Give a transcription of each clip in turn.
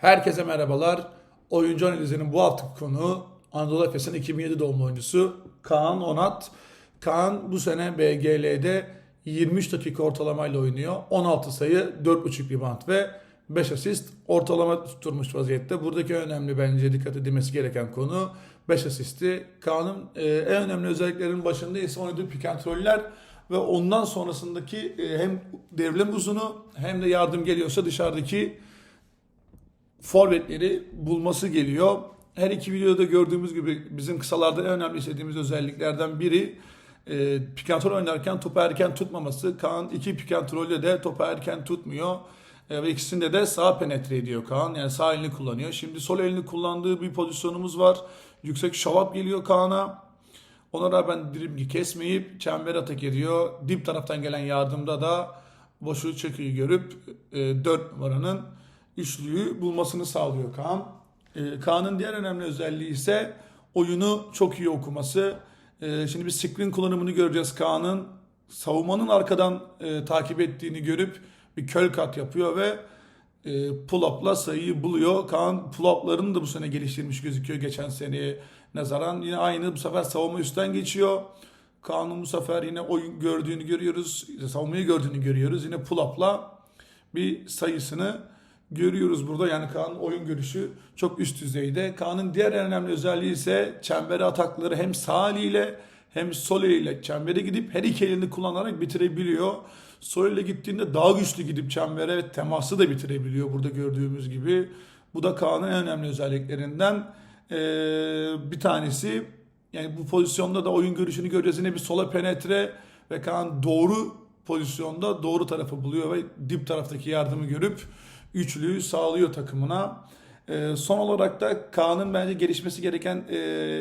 Herkese merhabalar. Oyuncu analizinin bu haftaki konu Anadolu Efes'in 2007 doğumlu oyuncusu Kaan Onat. Kaan bu sene BGL'de 23 dakika ortalamayla oynuyor. 16 sayı, 4.5 rebound ve 5 asist ortalama tutturmuş vaziyette. Buradaki önemli bence dikkat edilmesi gereken konu 5 asisti. Kaan'ın e, en önemli özelliklerinin başında ise oynadığı pick and ve ondan sonrasındaki e, hem devrim uzunu hem de yardım geliyorsa dışarıdaki forvetleri bulması geliyor. Her iki videoda gördüğümüz gibi bizim kısalarda en önemli istediğimiz özelliklerden biri e, roll oynarken topu erken tutmaması. Kaan iki roll'de de topu erken tutmuyor. E, ve ikisinde de sağ penetre ediyor Kaan. Yani sağ elini kullanıyor. Şimdi sol elini kullandığı bir pozisyonumuz var. Yüksek şavap geliyor Kaan'a. Ona rağmen driblingi kesmeyip çember atak ediyor. Dip taraftan gelen yardımda da boşluğu çekiyi görüp e, 4 numaranın üçlüyü bulmasını sağlıyor Kaan. E, Kaan'ın diğer önemli özelliği ise oyunu çok iyi okuması. E, şimdi bir screen kullanımını göreceğiz Kaan'ın. Savunmanın arkadan e, takip ettiğini görüp bir köl kat yapıyor ve e, pull-up'la sayıyı buluyor. Kaan pull-up'larını da bu sene geliştirmiş gözüküyor geçen seneye nazaran. Yine aynı bu sefer savunma üstten geçiyor. Kaan'ın bu sefer yine oyun gördüğünü görüyoruz. Savunmayı gördüğünü görüyoruz. Yine pull-up'la bir sayısını görüyoruz burada. Yani Kaan'ın oyun görüşü çok üst düzeyde. Kaan'ın diğer en önemli özelliği ise çembere atakları hem sağ eliyle hem sol eliyle çembere gidip her iki elini kullanarak bitirebiliyor. Sol elle gittiğinde daha güçlü gidip çembere teması da bitirebiliyor burada gördüğümüz gibi. Bu da Kaan'ın en önemli özelliklerinden bir tanesi. Yani bu pozisyonda da oyun görüşünü göreceğiz. Yine bir sola penetre ve Kaan doğru pozisyonda doğru tarafı buluyor ve dip taraftaki yardımı görüp üçlüyü sağlıyor takımına. Ee, son olarak da Kaan'ın bence gelişmesi gereken e,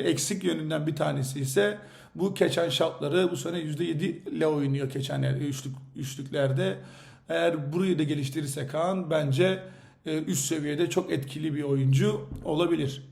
eksik yönünden bir tanesi ise bu keçen şartları bu sene %7 ile oynuyor keçen üçlük, üçlüklerde. Eğer burayı da geliştirirse Kaan bence e, üst seviyede çok etkili bir oyuncu olabilir.